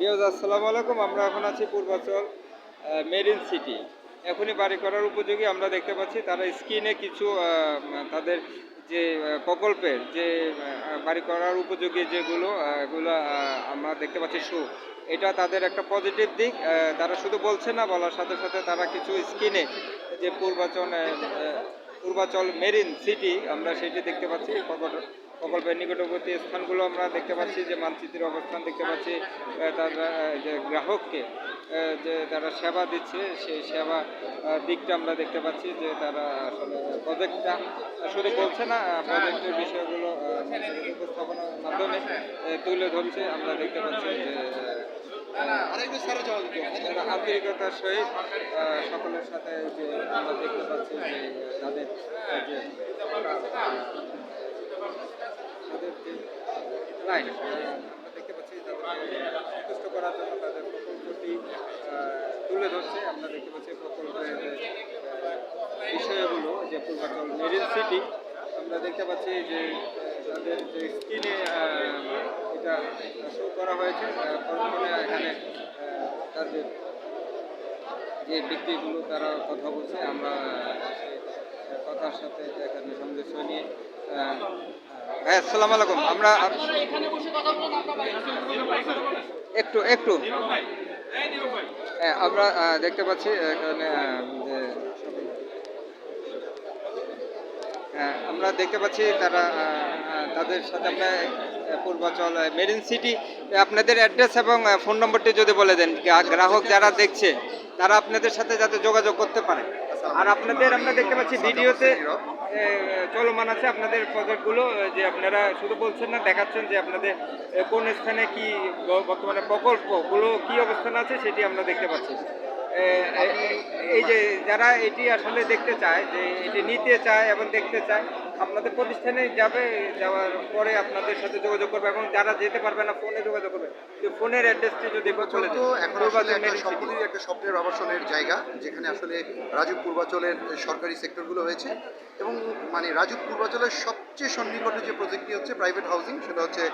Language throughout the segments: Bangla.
বিয়াজ আসসালামু আলাইকুম। আমরা এখন আছি পূর্বাচল মেরিন সিটি। এখনই বাড়ি করার উপযোগী আমরা দেখতে পাচ্ছি, তারা স্ক্রিনে কিছু তাদের যে প্রকল্পের যে বাড়ি করার উপযোগী যেগুলো এগুলো আমরা দেখতে পাচ্ছি শো। এটা তাদের একটা পজিটিভ দিক তারা শুধু বলছে না, বলার সাথে সাথে তারা কিছু স্ক্রিনে যে পূর্বাচল পূর্বাচল মেরিন সিটি আমরা সেটি দেখতে পাচ্ছি প্রকল্পের নিকটবর্তী স্থানগুলো আমরা দেখতে পাচ্ছি, যে মানচিত্রের অবস্থান দেখতে পাচ্ছি তারা যে গ্রাহককে যে তারা সেবা দিচ্ছে, সেই সেবা দিকটা আমরা দেখতে পাচ্ছি, যে তারা আসলে প্রজেক্টটা শুধু বলছে না প্রজেক্টের বিষয়গুলো উপস্থাপনার মাধ্যমে তুলে ধরছে। আমরা দেখতে পাচ্ছি যে তারা আন্তরিকতার সহিত সকলের সাথে যে আমরা দেখতে পাচ্ছি যে তাদের যে তাদের যে রাইট আমরা দেখতে পাচ্ছি করার জন্য তাদের প্রকল্পটি তুলে ধরছে। আমরা দেখতে পাচ্ছি প্রকল্পের বিষয়গুলো যে পূর্বাচল সিটি আমরা দেখতে পাচ্ছি যে তাদের যে স্ক্রিনে এটা শো করা হয়েছে। আহ, এখানে তাদের যে ব্যক্তিগুলো তারা কথা বলছে। আমরা কথার সাথে এখানে সংযুক্ত নিয়ে হ্যাঁ আলাইকুম। আমরা একটু একটু। হ্যাঁ, আমরা দেখতে পাচ্ছি এখানে হ্যাঁ, আমরা দেখতে পাচ্ছি তারা তাদের সাথে আমরা পূর্বাচল মেরিন সিটি। আপনাদের অ্যাড্রেস এবং ফোন নম্বরটি যদি বলে দেন গ্রাহক যারা দেখছে তারা আপনাদের সাথে যাতে যোগাযোগ করতে পারে। আর আপনাদের, আমরা দেখতে পাচ্ছি ভিডিওতে চলমান আছে আপনাদের প্রজেক্টগুলো যে আপনারা শুধু বলছেন না, দেখাচ্ছেন যে আপনাদের কোন স্থানে কি বর্তমানে প্রকল্পগুলো কি অবস্থান আছে সেটি আমরা দেখতে পাচ্ছি। এই যে যারা এটি আসলে দেখতে চায়, যে এটি নিতে চায় এবং দেখতে চায় আপনাদের প্রতিষ্ঠানে যাবে যাওয়ার পরে আপনাদের সাথে যোগাযোগ করবে এবং যারা যেতে পারবে না ফোনে যোগাযোগ করবে তো ফোনের অ্যাড্রেসটি যদি বলে। এখন আসলে একটা স্বপ্নের আবাসনের জায়গা যেখানে আসলে রাজীব পূর্বাচলের সরকারি সেক্টরগুলো হয়েছে এবং মানে রাজীব পূর্বাচলের সবচেয়ে সন্নিকটে যে প্রজেক্টটি হচ্ছে প্রাইভেট হাউজিং সেটা হচ্ছে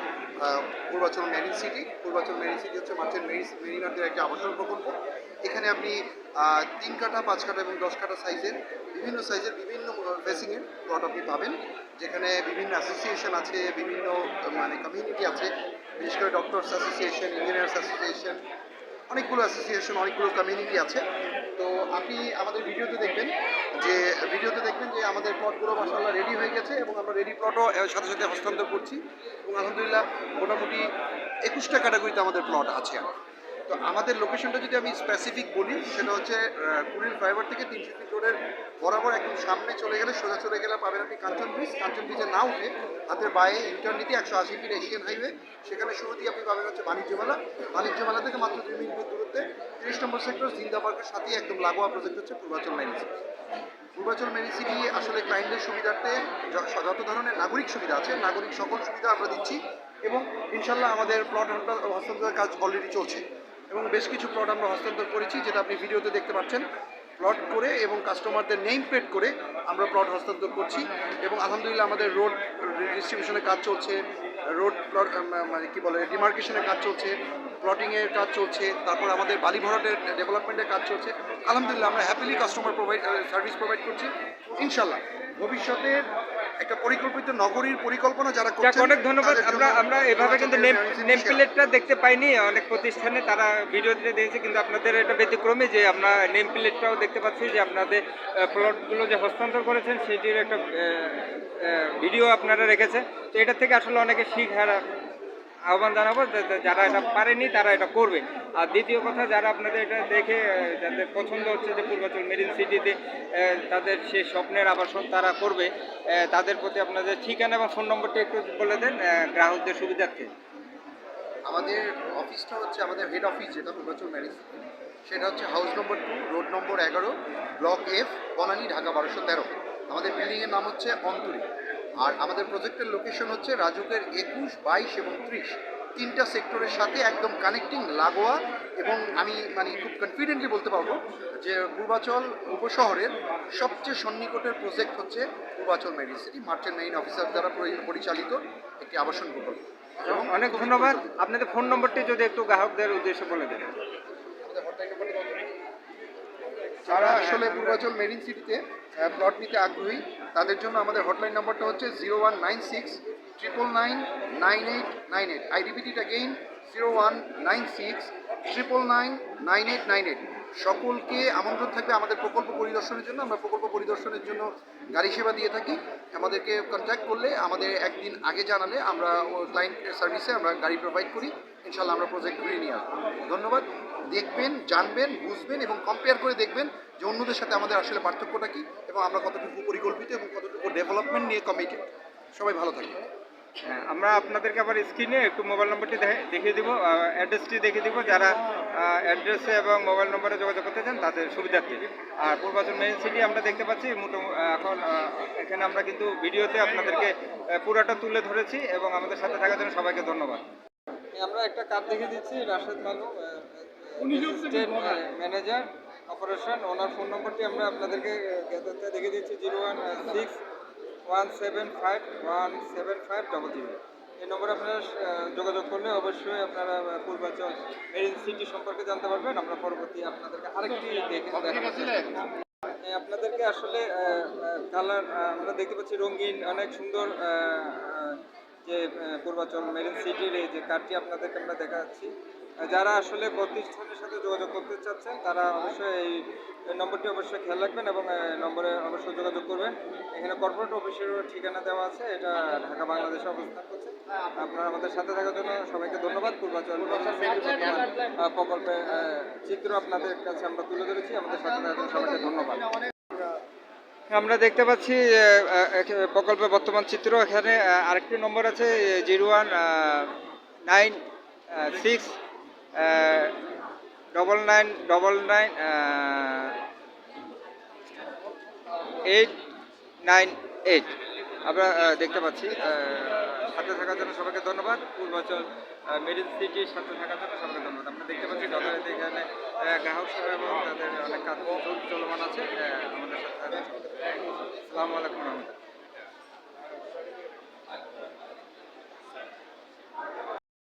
Purbachal marine city. Purbachal marine city হচ্ছে মার্চেন্ট মেরিন, মেরিনারদের একটা আবাসন প্রকল্প। এখানে আপনি তিন কাঠা, পাঁচ কাঠা এবং দশ কাঠা সাইজের বিভিন্ন সাইজের বিভিন্ন ফেসিংয়ের প্লট আপনি পাবেন। যেখানে বিভিন্ন অ্যাসোসিয়েশন আছে, বিভিন্ন মানে কমিউনিটি আছে। বিশেষ করে ডক্টরস অ্যাসোসিয়েশন ইঞ্জিনিয়ার্স অ্যাসোসিয়েশন অনেকগুলো অ্যাসোসিয়েশন অনেকগুলো কমিউনিটি আছে। তো আপনি আমাদের ভিডিওতে দেখবেন যে, ভিডিওতে দেখবেন যে আমাদের প্লটগুলো মাসাল্লাহ রেডি হয়ে গেছে এবং আমরা রেডি প্লটও সাথে সাথে হস্তান্তর করছি। এবং আলহামদুলিল্লাহ মোটামুটি একুশটা ক্যাটাগরিতে আমাদের প্লট আছে তো আমাদের লোকেশনটা যদি আমি স্পেসিফিক বলি, সেটা হচ্ছে কুড়িল ফ্লাইওভার থেকে তিনশো ফিট রোডের বরাবর একদম সামনে চলে গেলে সোজা চলে গেলে পাবেন আপনি কাঞ্চন ব্রিজ কাঞ্চন ব্রিজে না উঠে হাতের বায়ে ইন্টার নিতে একশো আশি ফিট এশিয়ান হাইওয়ে সেখানে শুরুতেই আপনি পাবেন হচ্ছে বাণিজ্যমেলা। বাণিজ্যমেলা থেকে মাত্র দুই মিনিটের দূরত্বে তিরিশ নম্বর সেক্টর জিন্দা পার্কের সাথেই একদম লাগোয়া প্রজেক্ট হচ্ছে Purbachal marine city Purbachal marine city আসলে ক্লায়েন্টের সুবিধার্থে যত ধরনের নাগরিক সুবিধা আছে, নাগরিক সকল সুবিধা আমরা দিচ্ছি এবং ইনশাল্লাহ আমাদের প্লট হস্তান্তরের কাজ অলরেডি চলছে। এবং বেশ কিছু প্লট আমরা হস্তান্তর করেছি, যেটা আপনি ভিডিওতে দেখতে পাচ্ছেন। প্লট করে এবং কাস্টমারদের নেম প্লেট করে আমরা প্লট হস্তান্তর করছি এবং আলহামদুলিল্লাহ আমাদের রোড ডিস্ট্রিবিউশনের কাজ চলছে রোড প্লট মানে কি বলে ডিমার্কেশনের কাজ চলছে প্লটিংয়ের কাজ চলছে, তারপর আমাদের বালি ভরাটের ডেভেলপমেন্টের কাজ চলছে। আলহামদুলিল্লাহ, আমরা happily customer provide service provide করছি। ইনশাল্লাহ ভবিষ্যতে একটা পরিকল্পিত নগরীর পরিকল্পনা যারা করছেন অনেক ধন্যবাদ। আমরা আমরা এভাবে কিন্তু নেম প্লেটটা দেখতে পাইনি অনেক প্রতিষ্ঠানে তারা ভিডিও দিতে দিয়েছে কিন্তু আপনাদের এটা ব্যতিক্রমে যে আমরা নেম প্লেটটাও দেখতে পাচ্ছি যে আপনাদের প্লটগুলো যে হস্তান্তর করেছেন সেটির একটা ভিডিও আপনারা রেখেছে তো এটা থেকে আসলে অনেকে শিখার আহ্বান জানাব যারা এটা পারেনি, তারা এটা করবে। আর দ্বিতীয় কথা, যারা আপনাদের এটা দেখে যাদের পছন্দ হচ্ছে যে পূর্বাচল মেরিন সিটিতে তাদের সে স্বপ্নের আবাসন তারা করবে। তাদের প্রতি আপনাদের ঠিকানা এবং ফোন নম্বরটি একটু বলে দেন গ্রাহকদের সুবিধার্থে। আমাদের অফিসটা হচ্ছে আমাদের হেড অফিস যেটা পূর্বাচল ম্যারিজ সেটা। হচ্ছে house number two road number এগারো ব্লক এফ বনানী, ঢাকা বারোশো তেরো। আমাদের বিল্ডিংয়ের নাম হচ্ছে অন্তরী। আর আমাদের প্রজেক্টের লোকেশন হচ্ছে রাজুকের একুশ, বাইশ এবং ত্রিশ। তিনটা সেক্টরের সাথে একদম কানেক্টিং লাগোয়া এবং আমি মানে খুব কনফিডেন্টলি বলতে পারব যে পূর্বাচল উপশহরের সবচেয়ে সন্নিকটের প্রজেক্ট হচ্ছে Purbachal marine city, merchant marine officer দ্বারা পরিচালিত একটি আবাসন প্রকল্প অনেক ধন্যবাদ। আপনাদের ফোন নম্বরটি যদি একটু গ্রাহকদের উদ্দেশ্যে বলে দেন। যারা আসলে পূর্বাচল মেরিন সিটিতে প্লট নিতে আগ্রহী। তাদের জন্য আমাদের হটলাইন নম্বরটা হচ্ছে zero one nine six triple nine nine eight nine eight I repeat it again zero one nine six triple nine nine eight nine eight সকলকে আমন্ত্রণ থাকবে আমাদের প্রকল্প পরিদর্শনের জন্য। আমরা প্রকল্প পরিদর্শনের জন্য গাড়ি সেবা দিয়ে থাকি। আমাদেরকে কন্ট্যাক্ট করলে, আমাদের একদিন আগে জানালে আমরা ক্লায়েন্ট সার্ভিসে আমরা গাড়ি প্রোভাইড করি। ইনশাল্লাহ আমরা প্রজেক্ট ঘুরিয়ে নিয়ে আসব। ধন্যবাদ। দেখবেন জানবেন বুঝবেন এবং কম্পেয়ার করে দেখবেন যে অন্যদের সাথে আমাদের আসলে পার্থক্যটা কী এবং আমরা কতটুকু পরিকল্পিত এবং কতটুকু ডেভেলপমেন্ট নিয়ে কমিটেড সবাই ভালো থাকবেন। হ্যাঁ, আমরা আপনাদেরকে আবার স্ক্রিনে একটু মোবাইল নম্বরটি দেখে- দেখিয়ে দিব অ্যাড্রেসটি দেখিয়ে দিব যারা অ্যাড্রেসে এবং মোবাইল নম্বরে যোগাযোগ করতে চান তাদের সুবিধার্থে। আর পূর্বাচল মেইন সিটি আমরা দেখতে পাচ্ছি মোটামুটি এখন এখানে আমরা কিন্তু ভিডিওতে আপনাদেরকে পুরোটা তুলে ধরেছি এবং আমাদের সাথে থাকার জন্য সবাইকে ধন্যবাদ। আমরা একটা কার্ড দেখিয়ে দিচ্ছি রাশেদ মালু ম্যানেজার অপারেশন ওনার ফোন নম্বরটি আমরা আপনাদেরকে গ্যাদারতে দেখিয়ে দিচ্ছি zero one six one seven five one seven five double zero এই নম্বরে আপনারা যোগাযোগ করলে অবশ্যই আপনারা পূর্বাচল মেরিন সিটি সম্পর্কে জানতে পারবেন। আমরা পরবর্তী আপনাদেরকে আরেকটি দেখে আপনাদেরকে আসলে কালার আমরা দেখতে পাচ্ছি রঙিন অনেক সুন্দর যে পূর্বাচল মেরিন সিটির এই যে কার্ডটি আপনাদেরকে আমরা দেখাচ্ছি। যারা আসলে প্রতিষ্ঠানের সাথে যোগাযোগ করতে চাচ্ছেন, তারা অবশ্যই এই নম্বরটি অবশ্যই খেয়াল রাখবেন এবং নম্বরে অবশ্যই যোগাযোগ করবেন। এখানে কর্পোরেট অফিসেরও ঠিকানা দেওয়া আছে, এটা ঢাকা বাংলাদেশে অবস্থান করছে। আপনারা আমাদের সাথে থাকার জন্য সবাইকে ধন্যবাদ। পূর্বাচল প্রকল্পে চিত্র আপনাদের কাছে আমরা তুলে ধরেছি। আমাদের সাথে থাকার জন্য সবাইকে ধন্যবাদ। আমরা দেখতে পাচ্ছি প্রকল্পের বর্তমান চিত্র। এখানে আরেকটি নম্বর আছে zero one nine six. Double nine double nine eight nine eight আমরা দেখতে পাচ্ছি সাথে থাকার জন্য সবাইকে ধন্যবাদ। পূর্বাচল মেরিন সিটির সাথে থাকার জন্য সবাইকে ধন্যবাদ। আমরা দেখতে পাচ্ছি যথারীতি এখানে গ্রাহক সেবা এবং তাদের অনেক কাজ চলমান আছে। আমাদের সাথে। আসসালামু আলাইকুম রহমতুল্লাহ।